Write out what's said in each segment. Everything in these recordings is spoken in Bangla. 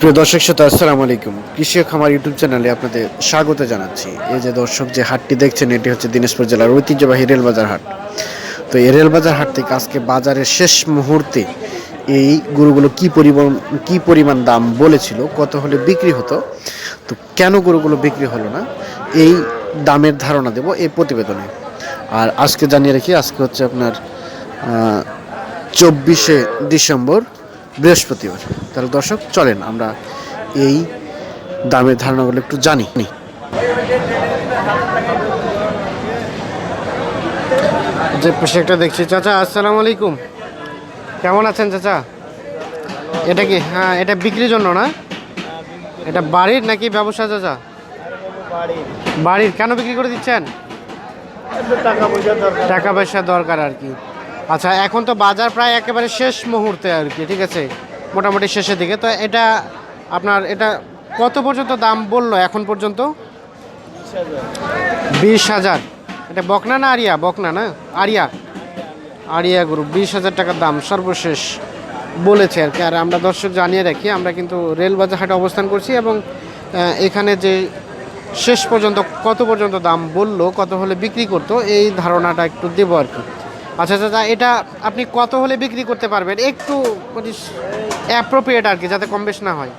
প্রিয় দর্শক শ্রোতা, আসসালামু আলাইকুম। কৃষি খামার ইউটিউব চ্যানেলে আপনাদের স্বাগত জানাচ্ছি। এই যে দর্শক যে হাটটি দেখছেন, এটি হচ্ছে দিনাজপুর জেলার ঐতিহ্যবাহী রেলবাজার হাট। তো এই রেলবাজার হাট থেকে আজকে বাজারের শেষ মুহূর্তে এই গরুগুলো কি পরিমাণ কি পরিমাণ দাম বলেছিল, কত হলে বিক্রি হতো, তো কেন গরুগুলো বিক্রি হলো না, এই দামের ধারণা দেব এই প্রতিবেদনে। আর আজকে জানিয়ে রাখি, আজকে হচ্ছে আপনার চব্বিশে ডিসেম্বর বৃহস্পতিবার। তাহলে দর্শক চলেন আমরা এই দামের ধারণাগুলো একটু জানি। যে পোশাকটা দেখছি। চাচা আসসালামু আলাইকুম। কেমন আছেন চাচা? এটা কি? হ্যাঁ এটা বিক্রির জন্য না? এটা বাড়ির নাকি ব্যবসা চাচা? বাড়ির। কেন বিক্রি করে দিচ্ছেন? টাকা পয়সা দরকার আর কি। আচ্ছা এখন তো বাজার প্রায় একেবারে শেষ মুহূর্তে আর কি, ঠিক আছে? মোটামুটি শেষের দিকে। তো এটা আপনার, এটা কত পর্যন্ত দাম বলল এখন পর্যন্ত? বিশ হাজার। এটা বকনা না আরিয়া? বকনা না? আরিয়া? আরিয়া গ্রুপ বিশ হাজার টাকার দাম সর্বশেষ বলেছে আর কি। আর আমরা দর্শক জানিয়ে রাখি, আমরা কিন্তু রেলবাজার হাটে অবস্থান করছি এবং এখানে যে শেষ পর্যন্ত কত পর্যন্ত দাম বলল, কত হলে বিক্রি করতো, এই ধারণাটা একটু দেবো আর কি। আচ্ছা দাদা এটা আপনি কত হলে বিক্রি করতে পারবেন? একটু মানে অ্যাপ্রোপ্রিয়েট আর কি যাতে কম বেশ না হয়।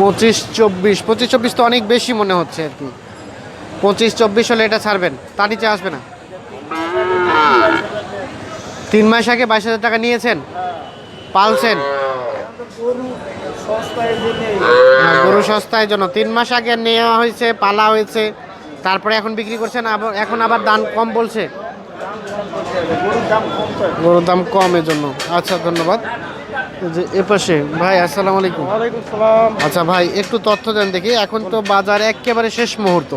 পঁচিশ চব্বিশ পঁচিশ চব্বিশ তো অনেক বেশি মনে হচ্ছে আর কি। পঁচিশ চব্বিশ হলে এটা ছাড়বেন তার নিচে আসবে না। তিন মাস আগে বাইশ হাজার টাকা নিয়েছেন পালছেন। হ্যাঁ, গরু সস্তায় জন্য। তিন মাস আগে নেওয়া হয়েছে পালা হয়েছে। তারপরে এখন বিক্রি করছেন আবার এখন আবার দাম কম বলছে। গরুর দাম কম এর জন্য আচ্ছা ধন্যবাদ। যে এপাশে ভাই আসসালামু আলাইকুম। আচ্ছা ভাই একটু তথ্য দেন দেখি। এখন তো বাজার একেবারে শেষ মুহূর্ত।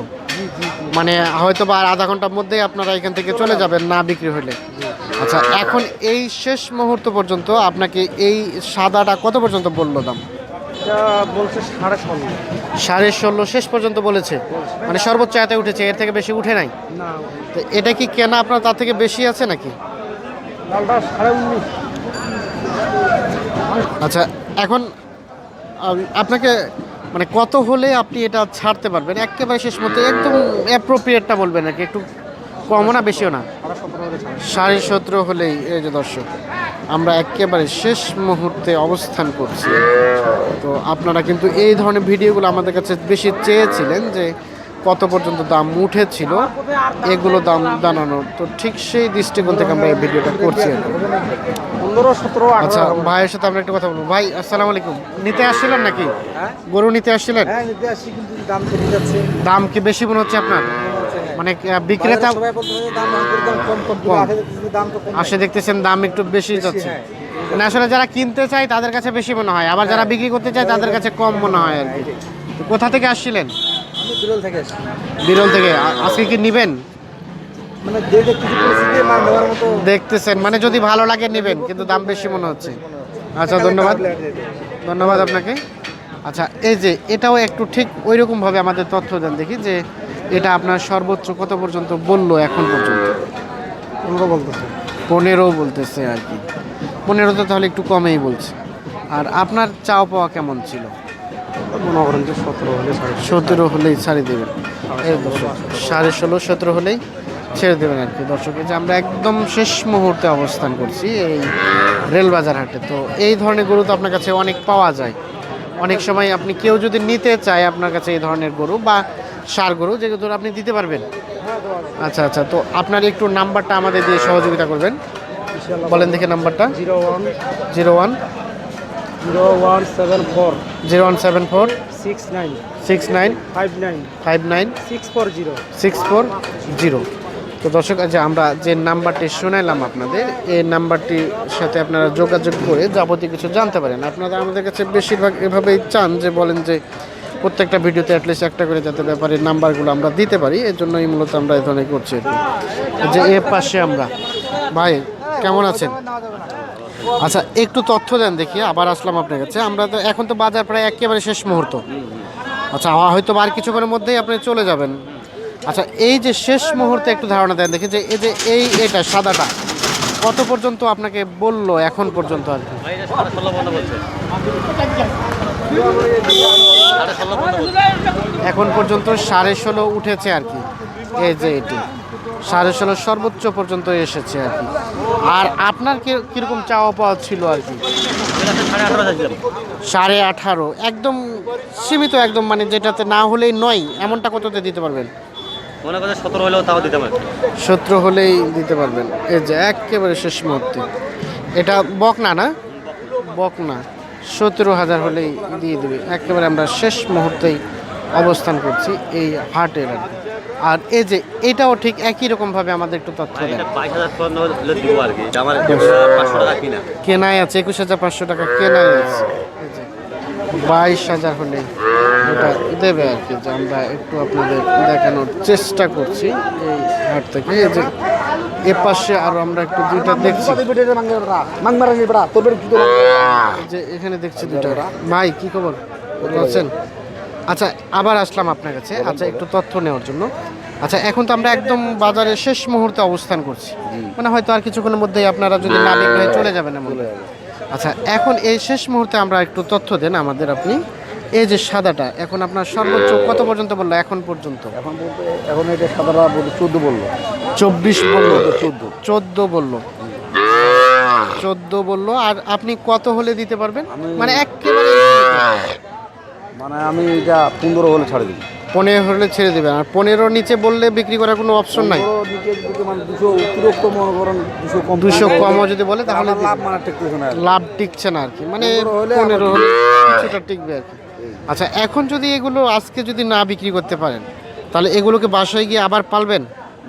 মানে হয়তো বা আর আধা ঘণ্টার মধ্যেই আপনারা এখান থেকে চলে যাবেন না বিক্রি হলে। আচ্ছা এখন এই শেষ মুহূর্ত পর্যন্ত আপনাকে এই সাদাটা কত পর্যন্ত বলল দাম? এটা বলছে সাড়ে ষোলো। সাড়ে ষোলো শেষ পর্যন্ত বলেছে। মানে সর্বোচ্চ এতে উঠেছে এর থেকে বেশি উঠে নাই। না। তো এটা কি কেনা আপনার তার থেকে বেশি আছে নাকি? লালটা সাড়ে উনিশ। আচ্ছা এখন আম- আপনাকে মানে কত হলে আপনি এটা ছাড়তে পারবেন? একেবারে শেষ মতো একদম অ্যাপ্রোপ্রিয়েটটা বলবেন নাকি একটু কমও না বেশিও না। সাড়ে সতেরো হলেই এই যে দর্শক। আমরা একেবারে শেষ মুহূর্তে অবস্থান করছি। তো আপনারা কিন্তু এই ধরনের ভিডিওগুলো আমাদের কাছে বেশি চেয়েছিলেন যে কত পর্যন্ত দাম উঠেছিল এগুলো দাম জানানোর। তো ঠিক সেই দৃষ্টিকোণ থেকে আমরা এই ভিডিওটা করছি পনেরো সতেরো আচ্ছা ভাইয়ের সাথে আমরা একটা কথা বলব। ভাই আসসালামু আলাইকুম। নিতে আসছিলেন নাকি? হ্যাঁ। গরু নিতে আসছিলেন? হ্যাঁ দাম কি বেশি মনে হচ্ছে আপনার? মানে বিক্রেতা আসে দেখতেছেন দাম একটু বেশি যাচ্ছে। হ্যাঁ। মানে আসলে যারা কিনতে চায় তাদের কাছে বেশি মনে হয়। আবার যারা বিক্রি করতে চায় তাদের কাছে কম মনে হয় আর কি। কোথা থেকে আসছিলেন? বিরল থেকে বিরল থেকে। আজকে কি নিবেন? মানে দেখতেছেন। মানে যদি ভালো লাগে নেবেন কিন্তু দাম বেশি মনে হচ্ছে। আচ্ছা ধন্যবাদ। ধন্যবাদ আপনাকে। আচ্ছা এই যে এটাও একটু ঠিক ওই রকমভাবে আমাদের তথ্য দেন দেখি যে এটা আপনার সর্বোচ্চ কত পর্যন্ত বলল এখন পর্যন্ত? পনেরো বলতেছে। পনেরো বলতেছে আর কি। পনেরো তো তাহলে একটু কমেই বলছে। আর আপনার চাও পাওয়া কেমন ছিল? মনে করেন যে সতেরো হলে সতেরো হলেই ছাড়ে দেবেন। সাড়ে ষোলো সতেরো হলেই ছেড়ে দেবেন আর কি। দর্শক যে আমরা একদম শেষ মুহূর্তে অবস্থান করছি এই রেলবাজার হাটে। তো এই ধরনের গরু তো আপনার কাছে অনেক পাওয়া যায়। অনেক সময় আপনি কেউ যদি নিতে চায় আপনার কাছে এই ধরনের গরু বা সার গরু যে গরু আপনি দিতে পারবেন। আচ্ছা আচ্ছা তো আপনার একটু নাম্বারটা আমাদের দিয়ে সহযোগিতা করবেন। বলেন দেখে নাম্বারটা। Zero one. Zero one. Zero one seven four. Zero one seven four. Six nine. Six nine. Five nine. Five nine. Six four zero. Six four zero. তো দর্শক আজ আমরা যে নাম্বারটি শোনাইলাম আপনাদের এই নাম্বারটির সাথে আপনারা যোগাযোগ করে যাবতীয় কিছু জানতে পারেন। আপনারা আমাদের কাছে বেশিরভাগ এভাবেই চান যে বলেন যে প্রত্যেকটা ভিডিওতে অ্যাটলিস্ট একটা করে যাতে ব্যাপারে নাম্বারগুলো আমরা দিতে পারি, এর জন্যই মূলত আমরা এই ধরনের করছি যে এ পাশে আমরা। ভাই, কেমন আছেন? আচ্ছা একটু তথ্য দেন দেখি, আবার আসলাম আপনার কাছে। আমরা তো এখন তো বাজার প্রায় একেবারে শেষ মুহূর্ত। আচ্ছা হয়তো আর কিছুক্ষণের মধ্যেই আপনি চলে যাবেন। আচ্ছা এই যে শেষ মুহূর্তে একটু ধারণা দেন দেখি যে এই যে এই, এটা সাদাটা, কত পর্যন্ত আপনাকে বলল এখন পর্যন্ত আর কি? এখন পর্যন্ত সাড়ে ষোলো উঠেছে আর কি। এই যে এটি সাড়ে ষোলো সর্বোচ্চ পর্যন্ত এসেছে আর কি। আর আপনার কি- কীরকম চাওয়া পাওয়া ছিল আর কি? সাড়ে আঠারো একদম সীমিত একদম মানে যেটাতে না হলেই নয় এমনটা কততে দিতে পারবেন? মনে করছে সতেরো হলেও তাও দিতে পারে সতেরো হলেই দিতে পারবেন। এই যে একেবারে শেষ মুহূর্তে। এটা বক না? না বক না সতেরো হাজার হলেই দিয়ে দেবে। একেবারে আমরা শেষ মুহূর্তেই অবস্থান করছি এই হাটের আর এই যে এটাও ঠিক একই রকমভাবে আমাদের একটু তথ্য কিনা। কেনাই আছে একুশ হাজার পাঁচশো টাকা কেনাই আছে। বাইশ হাজার হলে এটা দেবে আর কি যে আমরা একটু আপনাদের দেখানোর চেষ্টা করছি এই হাট থেকে। এই যে এ পাশে আরও আমরা একটু দুইটা দেখছি। যে এখানে দেখছি দুইটা। ভাই কি খবর? ভালো আছেন? আচ্ছা আবার আসলাম আপনার কাছে। আচ্ছা একটু তথ্য নেওয়ার জন্য। আচ্ছা এখন তো আমরা একদম বাজারের শেষ মুহূর্তে অবস্থান করছি। মানে হয়তো আর কিছুক্ষণের মধ্যেই আপনারা যদি হয় চলে যাবেন এমন। আচ্ছা এখন এই শেষ মুহূর্তে আমরা একটু তথ্য দেন আমাদের আপনি। এই যে সাদাটা এখন আপনার সর্বোচ্চ কত পর্যন্ত বলল এখন পর্যন্ত? এখন বলতে এখন এটা সাদারা বলতে চোদ্দ বলল। চব্বিশ বলল। চোদ্দ। চোদ্দ বলল। চোদ্দ বলল আর আপনি কত হলে দিতে পারবেন? মানে একেবারে মানে আমি এটা পনেরো হলে ছাড়ে দিই পনেরো হলে ছেড়ে দেবেন। আর পনেরোর নিচে বললে বিক্রি করার কোনো অপশন নাই? পনেরো মানে দুশো কম যদি বলে তাহলে লাভ মানে লাভ টিকছে না আর কি। মানে পনেরো হলে হলে কিছুটা টিকবে আর কি। আচ্ছা এখন যদি এগুলো আজকে যদি না বিক্রি করতে পারেন তাহলে এগুলোকে বাসায় গিয়ে আবার পালবেন?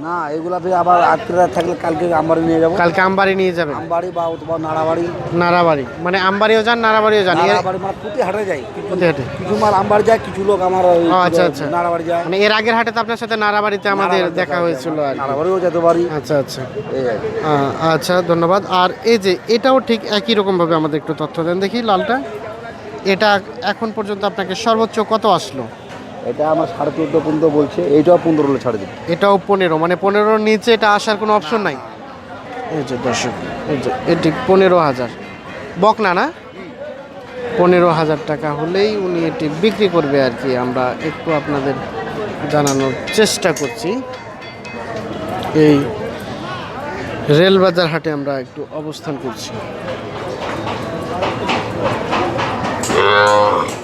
না এগুলো আবার আজকে থাকলে কালকে আমবাড়ি নিয়ে যাব। কালকে আমবাড়ি নিয়ে যাবেন? আমবাড়ি বা অথবা নাড়াবাড়ি। নাড়াবাড়ি। মানে আমবাড়িও যান নাড়াবাড়িও যান। নাড়াবাড়ি মানে হাটে যাই কিছু হাটে? কিছু মাল আমবাড়ি যায় কিছু লোক আমার আচ্ছা, আচ্ছা। নাড়াবাড়ি যায়। মানে এর আগের হাটে তো আপনার সাথে নাড়াবাড়িতে আমাদের দেখা হয়েছিল আর নাড়াবাড়িও যেতে পারি। আচ্ছা আচ্ছা। আচ্ছা ধন্যবাদ। আর এই যে এটাও ঠিক একই রকমভাবে আমাদের একটু তথ্য দেন দেখি লালটা। এটা এখন পর্যন্ত আপনাকে সর্বোচ্চ কত আসলো? এটা আমার সাড়ে চোদ্দ পর্যন্ত বলছে এইটাও পনেরো হলে ছাড়ে দিই এটাও পনেরো মানে পনেরোর নিচে এটা আসার কোনো অপশন নাই? এই যে দর্শক এই যে এটি পনেরো হাজার। বক না না? পনেরো হাজার টাকা হলেই উনি এটি বিক্রি করবে আর কি আমরা একটু আপনাদের জানানোর চেষ্টা করছি। এই রেলবাজার হাটে আমরা একটু অবস্থান করছি। Yeah.